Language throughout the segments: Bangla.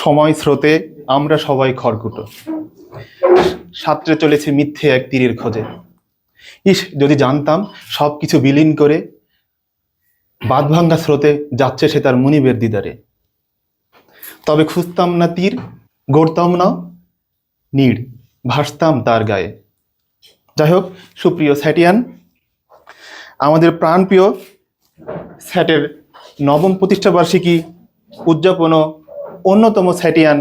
সময় স্রোতে আমরা সবাই খড়কুটো। সাঁতরে চলেছে মিথ্যে এক তীরের খোঁজে। ইস, যদি জানতাম সব কিছু বিলীন করে বাঁধভাঙ্গা স্রোতে যাচ্ছে সে তার মুনিবের দিদারে। তবে খুঁজতাম না তীর, গড়তাম না নীড়, ভাসতাম তার গায়ে। যাই হোক সুপ্রিয় স্যাটিয়ান, আমাদের প্রাণপ্রিয় স্যাটের নবম প্রতিষ্ঠাবার্ষিকী উদযাপন ও অন্যতম স্যাটিয়ান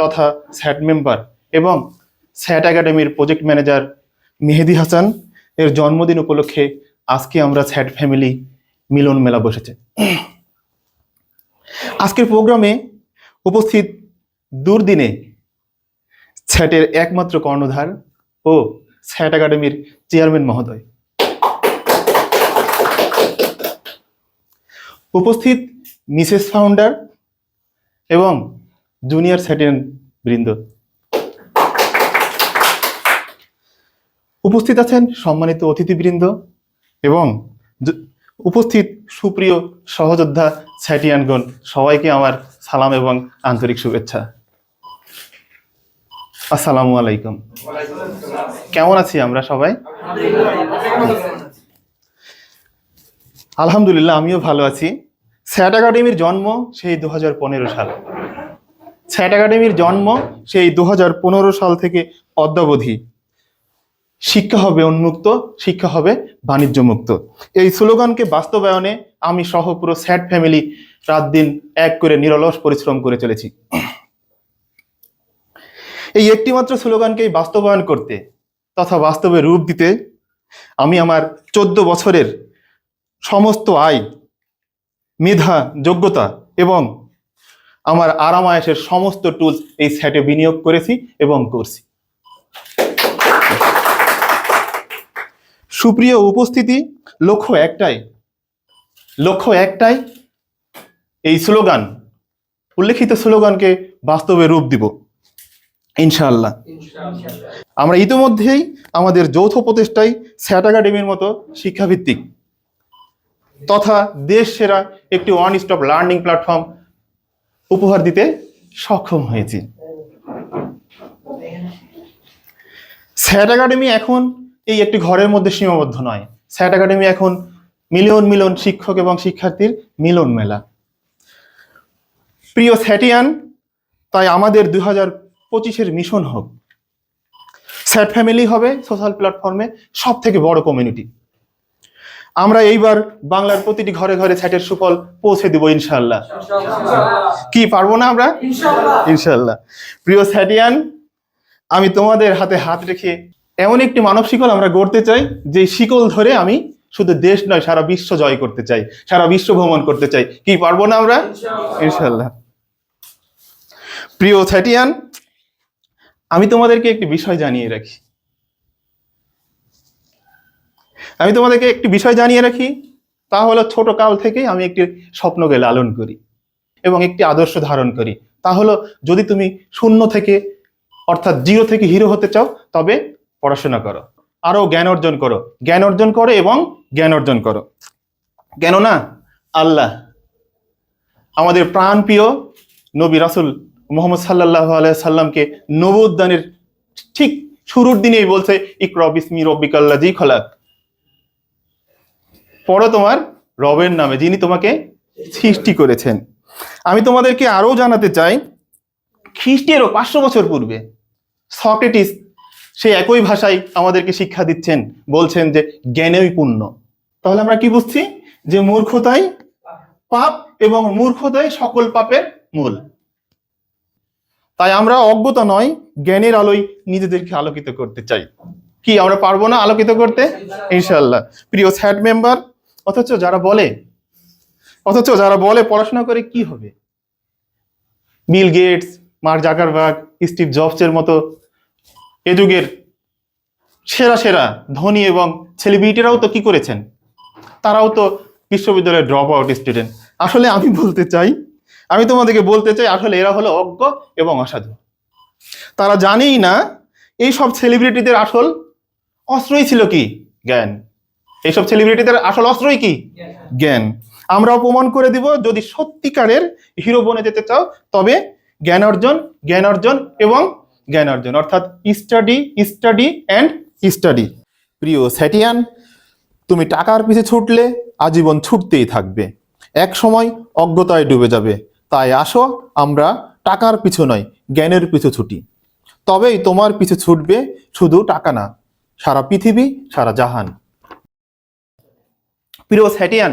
তথা স্যাট মেম্বার এবং স্যাট একাডেমির প্রজেক্ট ম্যানেজার মেহেদি হাসান। এর জন্মদিন উপলক্ষে আজকে আমরা স্যাট ফ্যামিলি মিলন মেলা বসেছে। আজকের প্রোগ্রামে উপস্থিত দুর্দিনে স্যাটের একমাত্র কর্ণধার ও স্যাট একাডেমির চেয়ারম্যান মহোদয়। উপস্থিত মিসেস ফাউন্ডার এবং জুনিয়র স্যাটেন বৃন্দ। উপস্থিত আছেন সম্মানিত অতিথিবৃন্দ এবং উপস্থিত সুপ্রিয় সহযোদ্ধা স্যাটিয়ানগণ সবাইকে আমার সালাম এবং আন্তরিক শুভেচ্ছা। আসসালামু আলাইকুম। কেমন আছি আমরা সবাই? আলহামদুলিল্লাহ আমিও ভালো আছি। স্যাট একাডেমির জন্ম সেই দু হাজার পনেরো সাল। স্যাট একাডেমির জন্ম সেই দু হাজার পনেরো সাল থেকে অদ্যাবধি শিক্ষা হবে উন্মুক্ত, শিক্ষা হবে বাণিজ্য মুক্ত এই স্লোগানকে বাস্তবায়নে আমি সহ পুরো স্যাট ফ্যামিলি রাত দিন এক করে নিরলস পরিশ্রম করে চলেছি। এই একটিমাত্র স্লোগানকেই বাস্তবায়ন করতে তথা বাস্তবে রূপ দিতে আমি আমার চোদ্দ বছরের সমস্ত আয় মেধা যোগ্যতা এবং আমার আরামায়াসের সমস্ত টুলস এই সেটে বিনিয়োগ করেছি এবং করছি। সুপ্রিয় উপস্থিতি লক্ষ্য একটাই লক্ষ্য একটাই এই স্লোগান উল্লেখিত স্লোগানকে বাস্তবে রূপ দিব ইনশাআল্লাহ। আমরা ইতিমধ্যেই আমাদের যৌথ প্রচেষ্টায় স্যাট একাডেমির মতো শিক্ষাভিত্তিক তথা দেশ সেরা একটি ওয়ান স্টপ লার্নিং প্ল্যাটফর্ম উপহার দিতে সক্ষম হয়েছি। স্যাট একাডেমি এখন এই একটি ঘরের মধ্যে সীমাবদ্ধ নয়। স্যাট একাডেমি এখন মিলিয়ন মিলিয়ন শিক্ষক এবং শিক্ষার্থীর মিলন মেলা। প্রিয় স্যাটিয়ান, তাই আমাদের দুই হাজার পঁচিশের মিশন হোক। স্যাট ফ্যামিলি হবে সোশ্যাল প্ল্যাটফর্মে সব থেকে বড় কমিউনিটি আমরা এইবার বাংলার প্রতিটি ঘরে ঘরে স্যাটের সুফল পৌঁছে দিব ইনশাল্লাহ কি পারব না আমরা? ইনশাল্লাহ প্রিয় স্যাটিয়ান আমি তোমাদের হাতে হাত রেখে এমন একটি মানব শিকল আমরা গড়তে চাই যে শিকল ধরে আমি শুধু দেশ নয় সারা বিশ্ব জয় করতে চাই সারা বিশ্ব ভ্রমণ করতে চাই। কি পারব না আমরা? ইনশাল্লাহ প্রিয় স্যাটিয়ান আমি তোমাদেরকে একটি বিষয় জানিয়ে রাখি। আমি তোমাদেরকে একটি বিষয় জানিয়ে রাখি, তা হলো ছোট কাল থেকেই আমি একটি স্বপ্নকে লালন করি এবং একটি আদর্শ ধারণ করি। তা হলো যদি তুমি শূন্য থেকে, অর্থাৎ জিরো থেকে হিরো হতে চাও, তবে পড়াশোনা করো। আরও জ্ঞান অর্জন করো। জ্ঞান অর্জন করো এবং জ্ঞান অর্জন করো। কেননা আল্লাহ আমাদের প্রাণপ্রিয় নবী রাসুল মোহাম্মদ সাল্লাহ সাল্লামকে নবোদ্দানের ঠিক শুরুর দিনেই বলছে, ইকরা বিসমি রব্বিকাল্লা জি খলাক। পড়ো তোমার রবের নামে, যিনি তোমাকে সৃষ্টি করেছেন। আমি তোমাদেরকে আরও জানাতে চাই খ্রিস্টেরও পাঁচশো বছর পূর্বে সক্রেটিস সেই একই ভাষায় আমাদেরকে শিক্ষা দিচ্ছেন, বলছেন যে জ্ঞানেই পূর্ণ। তাহলে আমরা কি বুঝছি? যে মূর্খতাই পাপ এবং মূর্খতাই সকল পাপের মূল। তাই আমরা অজ্ঞতা নয়, জ্ঞানের আলোয় নিজেদেরকে আলোকিত করতে চাই। কি, আমরা পারব না আলোকিত করতে? ইনশাল্লাহ প্রিয় স্যাট মেম্বার অথচ যারা বলে, অথচ যারা বলে পড়াশোনা করে কি হবে? Bill Gates Mark Zuckerberg Steve জবসের মতো এ যুগের সেরা সেরা ধনী এবং সেলিব্রিটিরাও তো কি করেছেন? তারাও তো বিশ্ববিদ্যালয়ের ড্রপ আউট স্টুডেন্ট আসলে আমি বলতে চাই, আমি তোমাদেরকে বলতে চাই, আসলে এরা হলো অজ্ঞ এবং অসাধু। তারা জানেই না, এই সব সেলিব্রিটিদের আসল অস্ত্রই ছিল কি? জ্ঞান। এইসব সেলিব্রিটিদের আসল অস্ত্রই কি? জ্ঞান। আমরাও প্রমাণ করে দিব যদি সত্যিকারের হিরো বনে যেতে চাও, তবে জ্ঞান অর্জন জ্ঞান অর্জন এবং জ্ঞান অর্জন, অর্থাৎ স্টাডি স্টাডি অ্যান্ড স্টাডি প্রিয় স্যাটিয়ান, তুমি টাকার পিছে ছুটলে আজীবন ছুটতেই থাকবে। এক সময় অজ্ঞতায় ডুবে যাবে। তাই আসো, আমরা টাকার পিছু নয়, জ্ঞানের পিছু ছুটি। তবেই তোমার পিছু ছুটবে শুধু টাকা না, সারা পৃথিবী, সারা জাহান। প্রিয় স্যাটিয়ান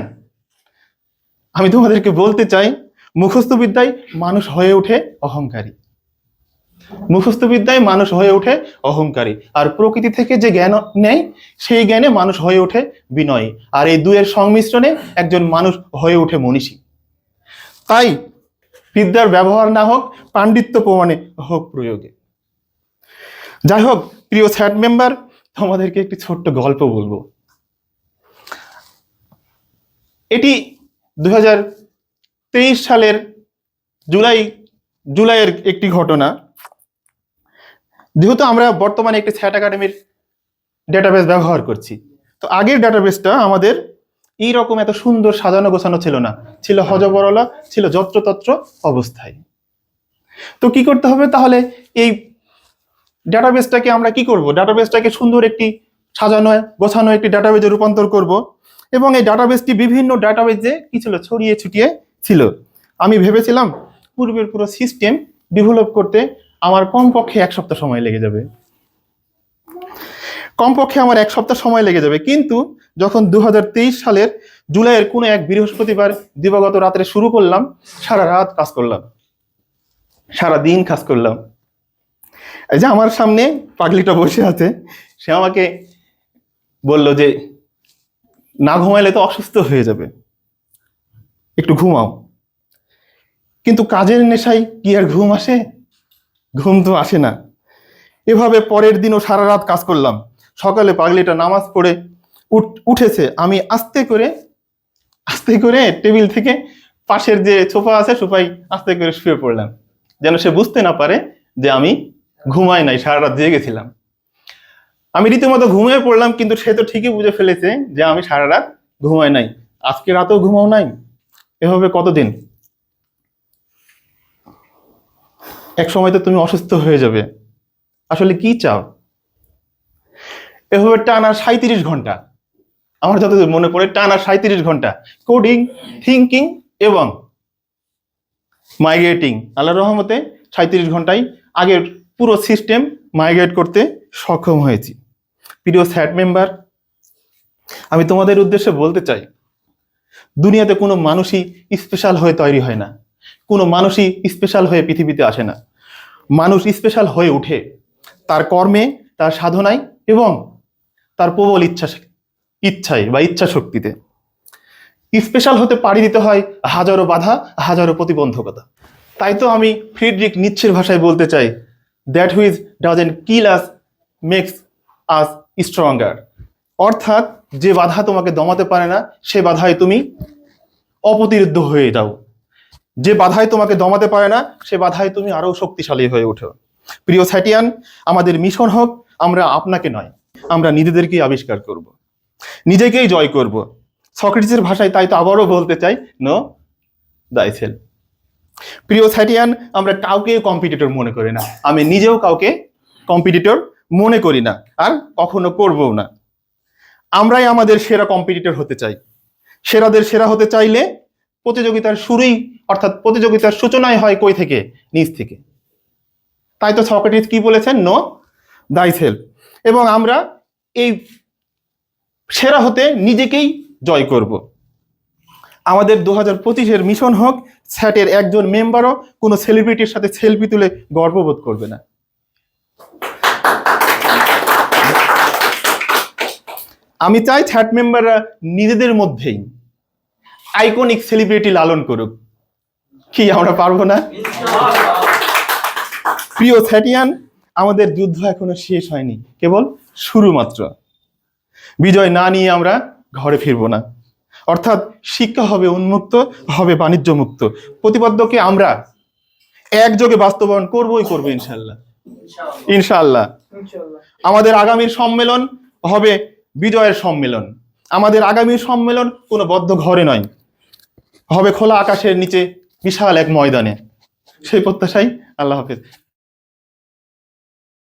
আমি তোমাদেরকে বলতে চাই, মুখস্থ বিদ্যায় মানুষ হয়ে ওঠে অহংকারী। মুখস্থ বিদ্যায় মানুষ হয়ে ওঠে অহংকারী। আর প্রকৃতি থেকে যে জ্ঞান নেয়, সেই জ্ঞানে মানুষ হয়ে ওঠে বিনয়ী। আর এই দুয়ের সংমিশ্রণে একজন মানুষ হয়ে ওঠে মনীষী। তাই বিদ্যার ব্যবহার না হোক, পাণ্ডিত্য প্রমাণে হোক প্রয়োগে। যাই হোক, প্রিয় স্যাট মেম্বার, তোমাদেরকে একটি ছোট্ট গল্প বলব। এটি দু হাজার তেইশ সালের জুলাই, জুলাইয়ের একটি ঘটনা। যেহেতু আমরা বর্তমানে একটি স্যাট একাডেমির ডেটাবেস ব্যবহার করছি, তো আগের ডেটাবেসটা আমাদের এই রকম এত সুন্দর সাজানো গোছানো ছিল না। ছিল হজবরলা, ছিল যত্রতত্র অবস্থায়। তো কি করতে হবে? তাহলে এই ডাটাবেসটাকে আমরা কি করব? ডাটাবেসটাকে সুন্দর একটি সাজানো, গোছানো একটি ডাটাবেজে রূপান্তর করব। এবং এই ডাটাবেসটি বিভিন্ন ডাটাবেজে কি ছিল? ছড়িয়ে ছিটিয়ে ছিল। আমি ভেবেছিলাম পূর্বের পুরো সিস্টেম ডেভেলপ করতে আমার কমপক্ষে এক সপ্তাহ সময় লেগে যাবে। কমপক্ষে আমার এক সপ্তাহ সময় লেগে যাবে। কিন্তু যখন দু হাজার তেইশ সালের জুলাইয়ের কোনো এক বৃহস্পতিবার দিবাগত রাত্রে শুরু করলাম, সারা রাত কাজ করলাম। সারা দিন কাজ করলাম। এই যে আমার সামনে পাগলিটা বসে আছে, সে আমাকে বলল যে না ঘুমাইলে তো অসুস্থ হয়ে যাবে। একটু ঘুমাও। কিন্তু কাজের নেশায় কি আর ঘুম আসে? ঘুম তো আসে না। এভাবে পরের দিনও সারা রাত কাজ করলাম। সকালে পাগলিটা নামাজ পড়ে উঠ- উঠেছে। আমি আস্তে করে আস্তে করে টেবিল থেকে পাশের যে সোফা আছে সোফাই আস্তে করে শুয়ে পড়লাম। যেন সে বুঝতে না পারে যে আমি ঘুমাই নাই সারা রাত জেগেছিলাম আমি রীতিমতো ঘুমিয়ে পড়লাম, কিন্তু সে তো ঠিকই বুঝে ফেলেছে যে আমি সারা রাত ঘুমাই নাই। আজকে রাতেও ঘুমাও নাই। এভাবে কতদিন? এক সময় তো তুমি অসুস্থ হয়ে যাবে। আসলে কি চাও? এভাবে টানা সাঁত্রিশ ঘণ্টা। আমার যতদূর মনে পড়ে, টানা সাঁত্রিশ ঘণ্টা। কোডিং থিঙ্কিং এবং মাইগ্রেটিং আল্লাহ রহমতে সাঁত্রিশ ঘন্টায় আগের পুরো সিস্টেম মাইগ্রেট করতে সক্ষম হয়েছি। প্রিয় স্যাট মেম্বার আমি তোমাদের উদ্দেশ্যে বলতে চাই, দুনিয়াতে কোনো মানুষই স্পেশাল হয়ে তৈরি হয় না। কোনো মানুষই স্পেশাল হয়ে পৃথিবীতে আসে না। মানুষ স্পেশাল হয়ে ওঠে তার কর্মে, তার সাধনায় এবং তার প্রবল ইচ্ছা ইচ্ছায় বা ইচ্ছা শক্তিতে। স্পেশাল হতে পাড়ি দিতে হয় হাজারো বাধা, হাজারো প্রতিবন্ধকতা। তাই তো আমি ফ্রিডরিক নিচ্ছের ভাষায় বলতে চাই that which doesn't kill us makes us stronger অর্থাৎ যে বাধা তোমাকে দমাতে পারে না, সে বাধায় তুমি অপ্রতিরোধ হয়ে যাও। যে বাধায় তোমাকে দমাতে পারে না, সে বাধায় তুমি আরও শক্তিশালী হয়ে ওঠো। প্রিয় স্যাটিয়ান, আমাদের মিশন হোক, আমরা আপনাকে নয়, আমরা নিজেদেরকেই আবিষ্কার করব। নিজেকেই জয় করব। সক্রেটিসের ভাষায় তাই তো আবারও বলতে চাই নো দাইসেল প্রিয় স্যাটিয়ান, আমরা কাউকে কম্পিটিটর মনে করি না। আমি নিজেও কাউকে কম্পিটিটর মনে করি না আর কখনো করবও না। আমরাই আমাদের সেরা কম্পিটিটর হতে চাই। সেরাদের সেরা হতে চাইলে প্রতিযোগিতার শুরুই অর্থাৎ প্রতিযোগিতার সূচনায় হয় কই থেকে? নিজ থেকে। তাই তো সক্রেটিস কি বলেছেন? নো দাই সেলফ এবং আমরা এই সেরা হতে নিজেকেই জয় করব। আমাদের দু হাজার পঁচিশের মিশন হোক, স্যাটের একজন মেম্বারও কোনো সেলিব্রিটির সাথে সেলফি তুলে গর্ববোধ করবে না। আমি চাই স্যাট মেম্বাররা নিজেদের মধ্যেই আইকনিক সেলিব্রিটি লালন করুক। কি আমরা পারব না? প্রিয় থ্যাটিয়ান আমাদের যুদ্ধ এখনও শেষ হয়নি কেবল শুরু মাত্র। বিজয় না নিয়ে আমরা ঘরে ফিরবো না। অর্থাৎ শিক্ষা হবে উন্মুক্ত হবে বাণিজ্য মুক্ত প্রতিপাদ্যকে আমরা একযোগে বাস্তবায়ন করবোই করব ইনশাল্লাহ। ইনশাল্লাহ। আমাদের আগামীর সম্মেলন হবে বিজয়ের সম্মেলন। আমাদের আগামী সম্মেলন কোনো বদ্ধ ঘরে নয়। হবে খোলা আকাশের নিচে বিশাল এক ময়দানে। সেই প্রত্যাশাই আল্লাহ হাফেজ।